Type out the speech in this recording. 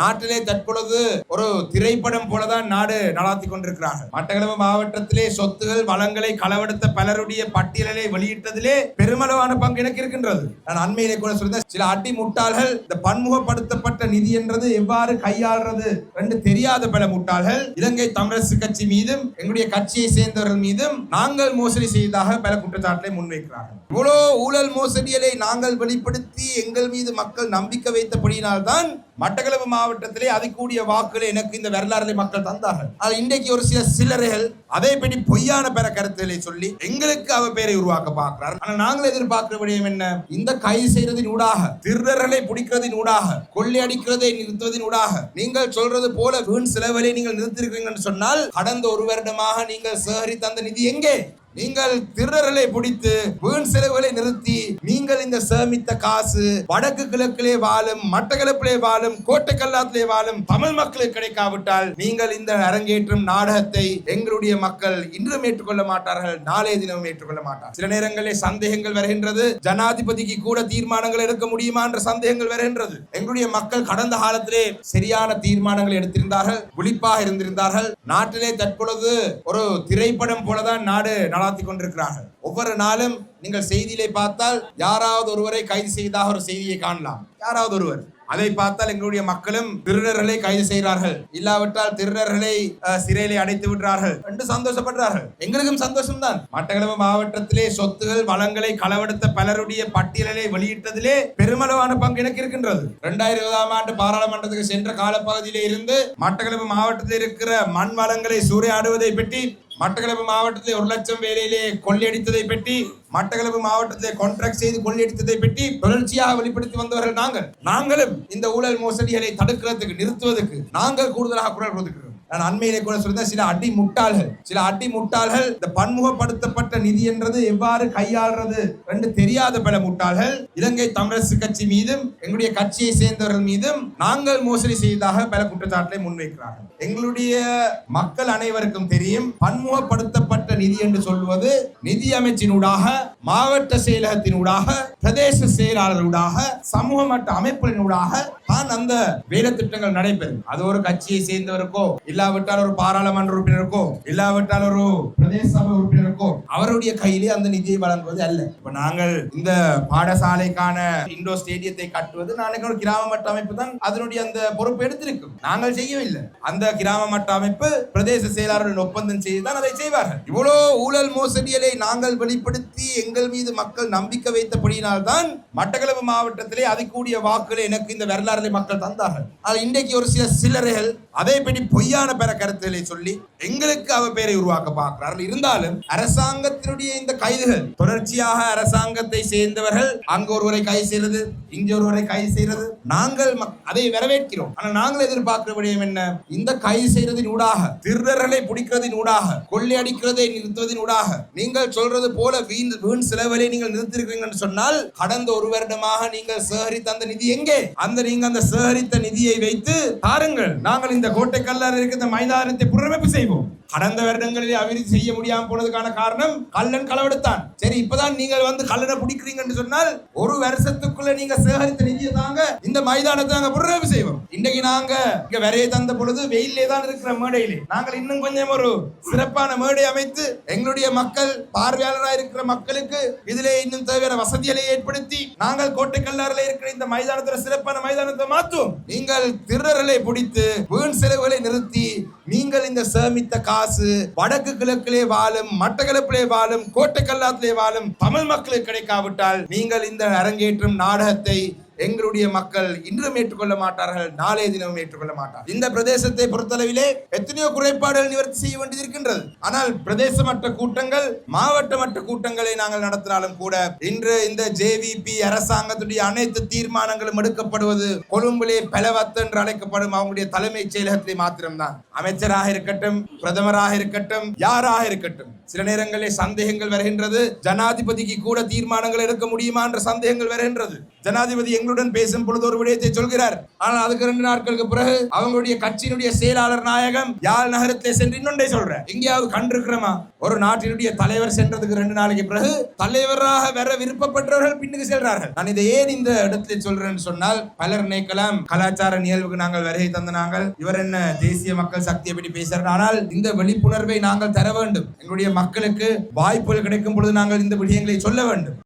நாட்டிலே தற்பொழுது ஒரு திரைப்படம் போலதான் நாடு நடாத்தி கொண்டிருக்கிறார்கள். மட்டக்களப்பு மாவட்டத்திலே சொத்துகள் வளங்களை களவெடுத்த பலருடைய பட்டியலை வெளியிட்டதிலே பெருமளவான பங்கு எனக்கு இருக்கின்றது. நான் அண்மையிலே கூட சொல்றேன் சில அடி முட்டாள்கள் இந்த பன்முகப்படுத்தப்பட்ட நிதி என்றது எவ்வாறு கையாளுறது என்று தெரியாத பல முட்டாள்கள் இலங்கை தமிழரசு கட்சி மீதும் எங்களுடைய கட்சியை சேர்ந்தவர்கள் மீதும் நாங்கள் மோசடி செய்ததாக பல குற்றச்சாட்டை முன்வைக்கிறார்கள். இவ்வளோ ஊழல் மோசடிகளை நாங்கள் வெளிப்படுத்தி எங்கள் மீது மக்கள் நம்பிக்கை வைத்தபடியினால்தான் மட்டக்களப்பு மாவட்டத்திலே அதிகூடிய வாக்குகளை எனக்கு இந்த வரலாறுகளை மக்கள் தந்தார்கள். ஆனால் இன்றைக்கு ஒரு சில சிலர்கள் அதை பற்றி பொய்யான பெற கருத்துக்களை சொல்லி எங்களுக்கு அவ பேரை உருவாக்க பார்க்கிறார். ஆனால் நாங்கள் எதிர்பார்க்கிற விடயம் என்ன? இந்த கைது செய்யறதின் ஊடாக திருடர்களை பிடிக்கிறதின் ஊடாக கொள்ளையடிக்கிறதை நிறுத்துவதின் ஊடாக நீங்கள் சொல்றது போல வீண் செலவுகளை நீங்கள் நிறுத்திருக்கிறீங்கன்னு சொன்னால் கடந்த ஒரு வருடமாக நீங்கள் சேகரித்த அந்த நிதி எங்கே? நீங்கள் திருடர்களை பிடித்து வீண் செலவுகளை நிறுத்தி நீங்கள் இந்த சேமித்த காசு வடக்கு கிழக்கிலே வாழும் மட்டக்களப்பிலே வாழும் கோட்டைக்கல்லாத்திலே வாழும் தமிழ் மக்களுக்கு கிடைக்காவிட்டால் நீங்கள் இந்த அரங்கேற்றும் நாடகத்தை எங்களுடைய மக்கள் இன்றும் ஏற்றுக்கொள்ள மாட்டார்கள் நாளைய தினமும் ஏற்றுக்கொள்ள மாட்டார்கள். சில நேரங்களில் சந்தேகங்கள் வருகின்றது. ஜனாதிபதிக்கு கூட தீர்மானங்கள் எடுக்க முடியுமா என்ற சந்தேகங்கள் வருகின்றது. எங்களுடைய மக்கள் கடந்த காலத்திலே சரியான தீர்மானங்கள் எடுத்திருந்தார்கள் விழிப்பாக இருந்திருந்தார்கள். நாட்டிலே தற்பொழுது ஒரு திரைப்படம் போலதான் நாடு நடாத்தி கொண்டிருக்கிறார்கள். ஒவ்வொரு நாளும் நீங்கள் செய்தியிலே பார்த்தால் யாராவது ஒருவரை கைது செய்ததாக ஒரு செய்தியை காணலாம். யாராவது ஒருவர். அதை பார்த்தால் எங்களுடைய மக்களும் திருடர்களை கைது செய்கிறார்கள். இல்லாவிட்டால் திருடர்களை அஹ், சிறையிலே அடைத்து விடுறார்கள் என்று சந்தோஷப்படுறார்கள் எங்களுக்கும் சந்தோஷம்தான். மட்டக்களப்பு மாவட்டத்திலே சொத்துகள் வளங்களை களவெடுத்த பலருடைய பட்டியலை வெளியிட்டதிலே பெருமளவான பங்கு எனக்கு இருக்கின்றது. இரண்டாயிரம் இருபதாம் ஆண்டு பாராளுமன்றத்துக்கு சென்ற காலப்பகுதியிலே இருந்து மட்டக்களப்பு மாவட்டத்தில் இருக்கிற மண் வளங்களை சூறையாடுவதை பற்றி மட்டக்களப்பு மாவட்டத்திலே ஒரு லட்சம் வேலையிலே கொள்ளையடித்ததை பற்றி மட்டக்களப்பு மாவட்டத்திலே கான்ட்ராக்ட் செய்து கொள்ளையடித்ததை பற்றி தொடர்ச்சியாக வெளிப்படுத்தி வந்தவர்கள் நாங்கள். நாங்களும் இந்த ஊழல் மோசடிகளை தடுக்கிறதுக்கு நிறுத்துவதற்கு நாங்கள் கூடுதலாக குரல் கொடுக்கிறோம். நான் அண்மையிலே கூட சொல்றேன் சில அடி முட்டாள்கள் சில அடி முட்டாள்கள் இந்த பன்முகப்படுத்தப்பட்ட நிதி என்றது எவ்வாறு கையாளுறது? என்று தெரியாத பல முட்டாள்கள் இலங்கை தமிழரசு கட்சி மீதும் எங்களுடைய கட்சியை சேர்ந்தவர்கள் மீதும் நாங்கள் மோசடி செய்ததாக பல குற்றச்சாட்டை முன்வைக்கிறார்கள். எங்களுடைய மக்கள் அனைவருக்கும் தெரியும் பன்முகப்படுத்தப்பட்ட நிதி என்று சொல்வது நிதி அமைச்சினூடாக மாவட்ட செயலகத்தினூடாக பிரதேச செயலாளர்களூடாக சமூக மட்ட அமைப்புகளினூடாக தான் அந்த வேலை திட்டங்கள் நடைபெறும். அது ஒரு கட்சியை சேர்ந்தவருக்கோ இல்ல இல்லாவிட்டால் ஒரு பாராளுமன்ற உறுப்பினருக்கோ இல்லாவிட்டால் ஒரு பிரதேச சபை உறுப்பினருக்கோ அவருடைய கையிலே அந்த நிதியை வழங்குவது அல்ல. இப்ப நாங்கள் இந்த பாடசாலைக்கான இண்டோ ஸ்டேடியத்தை கட்டுவது நாளைக்கு ஒரு கிராம மட்ட அமைப்பு தான் அதனுடைய அந்த பொறுப்பு எடுத்திருக்கும். நாங்கள் செய்யவில்லை. அந்த கிராம மட்ட அமைப்பு பிரதேச செயலாளருடன் ஒப்பந்தம் செய்து தான் அதை செய்வார்கள். இவ்வளோ ஊழல் மோசடிகளை நாங்கள் வெளிப்படுத்தி எங்கள் மீது மக்கள் நம்பிக்கை வைத்தபடியினால்தான் மட்டக்களப்பு மாவட்டத்திலே அதிகூடிய வாக்குகளை எனக்கு இந்த வரலாறுகளை மக்கள் தந்தார்கள். ஆனால் இன்றைக்கு ஒரு சில சிலர்கள் அதை பற்றி பொய்யான பெற கருத்துக்களை சொல்லி எங்களுக்கு அவ பேரை உருவாக்க பார்க்கிறார்கள். இருந்தாலும் அரசாங்கத்தினுடைய இந்த கைதுகள் தொடர்ச்சியாக அரசாங்கத்தை சேர்ந்தவர்கள் அங்க ஒருவரை கைது செய்யறது இங்க ஒருவரை கைது செய்யறது நாங்கள் அதை வரவேற்கிறோம். ஆனால் நாங்கள் எதிர்பார்க்கிற விடயம் என்ன? இந்த கைது செய்யறதின் ஊடாக திருடர்களை பிடிக்கிறதின் ஊடாக கொள்ளையடிக்கிறதை நிறுத்துவதின் ஊடாக நீங்கள் சொல்றது போல வீண் வீண் செலவுகளை நீங்கள் நிறுத்திருக்கிறீங்கன்னு சொன்னால் கடந்த ஒரு வருடமாக நீங்கள் சேகரித்த அந்த நிதி எங்கே? அந்த நீங்க அந்த சேகரித்த நிதியை வைத்து பாருங்கள் நாங்கள் இந்த கோட்டை கல்லாறு இருக்க இந்த மைதானத்தை புனரமைப்பு செய்வோம். கடந்த வருடங்களில் அபிவிருத்தி செய்ய முடியாமல் போனதுக்கான காரணம் கள்ளன் களவெடுத்தான். சரி இப்பதான் நீங்கள் வந்து கள்ளனை பிடிக்கிறீங்கன்னு சொன்னால் ஒரு வருஷத்துக்குள்ள நீங்க சேகரித்த நிதியை தாங்க இந்த மைதானத்தை நாங்க புனரமைப்பு செய்வோம். இன்றைக்கு நாங்க இங்க வரைய தந்த பொழுது வெயிலே தான் இருக்கிற மேடையிலே. நாங்கள் இன்னும் கொஞ்சம் ஒரு சிறப்பான மேடை அமைத்து எங்களுடைய மக்கள் பார்வையாளராக இருக்கிற மக்களுக்கு இதிலே இன்னும் தேவையான வசதிகளை ஏற்படுத்தி நாங்கள் கோட்டைக்கல்லாரில் இருக்கிற இந்த மைதானத்துல சிறப்பான மைதானத்தை மாற்றும். நீங்கள் திருடர்களை பிடித்து வீண் செலவுகளை நிறுத்தி நீங்கள் இந்த சேமித்த காசு வடக்கு கிழக்கிலே வாழும் மட்டக்களப்பிலே வாழும் கோட்டைக்கல்லாத்திலே வாழும் தமிழ் மக்களுக்கு கிடைக்காவிட்டால் நீங்கள் இந்த அரங்கேற்றும் நாடகத்தை எங்களுடைய மக்கள் இன்றும் ஏற்றுக்கொள்ள மாட்டார்கள் நாளைய தினமும் ஏற்றுக்கொள்ள மாட்டார் இந்த பிரதேசத்தை பொறுத்தளவிலே எத்தனையோ குறைபாடுகள் நிவர்த்தி செய்ய வேண்டியது இருக்கின்றது. ஆனால் பிரதேச மட்ட கூட்டங்கள் மாவட்ட மட்ட கூட்டங்களை நாங்கள் நடத்தினாலும் கூட இன்று இந்த ஜேவிபி அரசாங்கத்துடைய அனைத்து தீர்மானங்களும் எடுக்கப்படுவது கொழும்பிலே பலவத்து என்று அழைக்கப்படும் அவங்களுடைய தலைமைச் செயலகத்திலே மாத்திரம்தான். அமைச்சராக இருக்கட்டும் பிரதமராக இருக்கட்டும் யாராக இருக்கட்டும் சில நேரங்களில் சந்தேகங்கள் வருகின்றது. ஜனாதிபதிக்கு கூட தீர்மானங்கள் எடுக்க முடியுமா என்ற சந்தேகங்கள் வருகின்றது. ஜனாதிபதி எங்களுடன் பேசும் பொழுது ஒரு விடயத்தை சொல்கிறார். ஆனால் அதுக்கு ரெண்டு நாட்களுக்கு பிறகு அவங்களுடைய கட்சியினுடைய செயலாளர் நாயகம் யாழ் நகரத்திலே சென்று இன்னொன்றை சொல்ற எங்கேயாவது கண்டிருக்கிறோமா? ஒரு நாட்டினுடைய தலைவர் சென்றதுக்கு ரெண்டு நாளைக்கு பிறகு தலைவராக வர விருப்பப்பட்டவர்கள் பின்னுக்கு செல்றார்கள். நான் இதை ஏன் இந்த இடத்துல சொல்றேன்னு சொன்னால் பலர் நினைக்கலாம் கலாச்சார நிகழ்வுக்கு நாங்கள் வருகை தந்த நாங்கள் இவர் என்ன தேசிய மக்கள் சக்தியை பற்றி பேசுறார். ஆனால் இந்த விழிப்புணர்வை நாங்கள் தர வேண்டும். எங்களுடைய மக்களுக்கு வாய்ப்புகள் கிடைக்கும் பொழுது நாங்கள் இந்த விடயங்களை சொல்ல வேண்டும்.